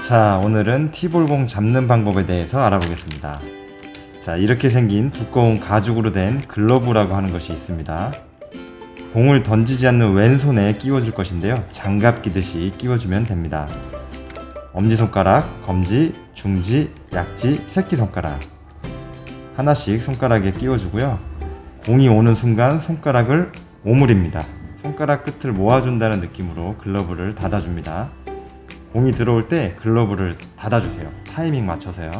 자, 오늘은 티볼공 잡는 방법에 대해서 알아보겠습니다. 자, 이렇게 생긴 두꺼운 가죽으로 된 글러브라고 하는 것이 있습니다. 공을 던지지 않는 왼손에 끼워줄 것인데요. 장갑 끼듯이 끼워주면 됩니다. 엄지손가락, 검지, 중지, 약지, 새끼손가락. 하나씩 손가락에 끼워주고요. 공이 오는 순간 손가락을 오므립니다. 손가락 끝을 모아준다는 느낌으로 글러브를 닫아줍니다. 공이 들어올 때 글러브를 닫아주세요. 타이밍 맞춰서요.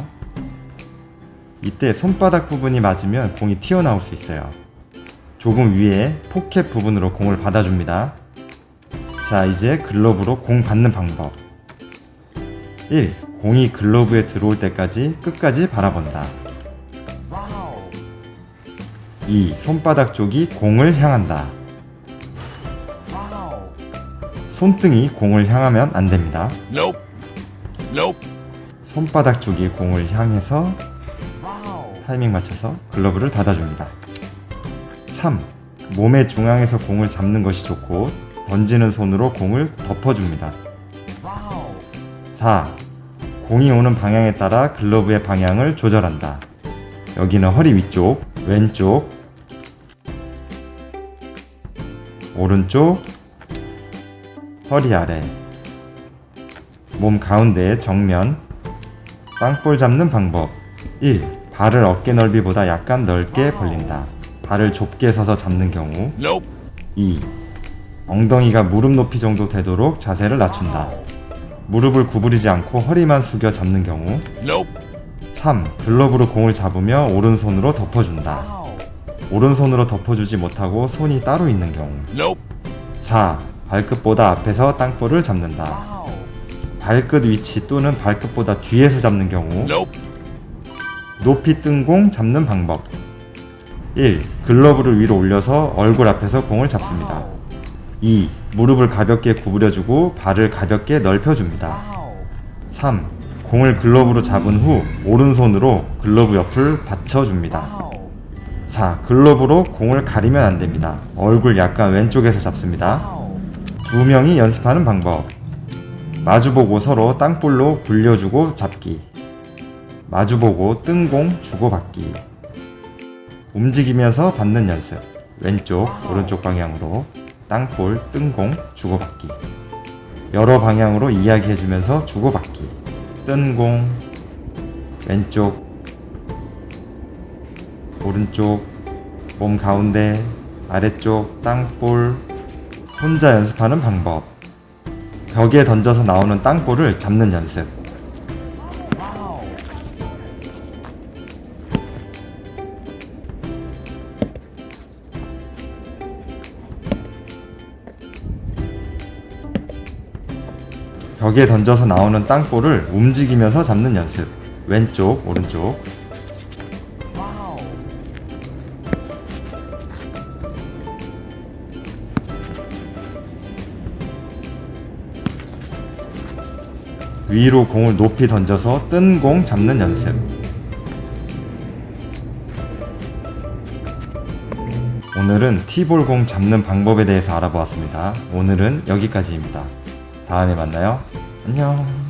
이때 손바닥 부분이 맞으면 공이 튀어나올 수 있어요. 조금 위에 포켓 부분으로 공을 받아줍니다. 자, 이제 글러브로 공 받는 방법. 1. 공이 글러브에 들어올 때까지 끝까지 바라본다. 2. 손바닥 쪽이 공을 향한다. 손등이 공을 향하면 안 됩니다. Nope. Nope. 손바닥 쪽이 공을 향해서 타이밍 맞춰서 글러브를 닫아줍니다. 3. 몸의 중앙에서 공을 잡는 것이 좋고 던지는 손으로 공을 덮어줍니다. 4. 공이 오는 방향에 따라 글러브의 방향을 조절한다. 여기는 허리 위쪽, 왼쪽, 오른쪽, 허리 아래, 몸 가운데 정면, 땅볼 잡는 방법 1. 발을 어깨 넓이보다 약간 넓게 벌린다. 발을 좁게 서서 잡는 경우 Nope. 2. 엉덩이가 무릎 높이 정도 되도록 자세를 낮춘다. 무릎을 구부리지 않고 허리만 숙여 잡는 경우 Nope. 3. 글러브로 공을 잡으며 오른손으로 덮어준다. 오른손으로 덮어주지 못하고 손이 따로 있는 경우 Nope. 4. 발끝보다 앞에서 땅볼을 잡는다. 발끝 위치 또는 발끝보다 뒤에서 잡는 경우. 높이 뜬 공 잡는 방법 1. 글러브를 위로 올려서 얼굴 앞에서 공을 잡습니다. 2. 무릎을 가볍게 구부려주고 발을 가볍게 넓혀줍니다. 3. 공을 글러브로 잡은 후 오른손으로 글러브 옆을 받쳐줍니다. 4. 글러브로 공을 가리면 안 됩니다. 얼굴 약간 왼쪽에서 잡습니다. 두 명이 연습하는 방법. 마주보고 서로 땅볼로 굴려주고 잡기. 마주보고 뜬공 주고받기. 움직이면서 받는 연습. 왼쪽, 오른쪽 방향으로 땅볼, 뜬공 주고받기. 여러 방향으로 이야기해주면서 주고받기. 뜬 공, 왼쪽, 오른쪽, 몸 가운데, 아래쪽, 땅볼. 혼자 연습하는 방법. 벽에 던져서 나오는 땅볼을 잡는 연습. 벽에 던져서 나오는 땅볼을 움직이면서 잡는 연습. 왼쪽, 오른쪽. 위로 공을 높이 던져서 뜬 공 잡는 연습. 오늘은 티볼 공 잡는 방법에 대해서 알아보았습니다. 오늘은 여기까지입니다. 다음에 만나요. 안녕.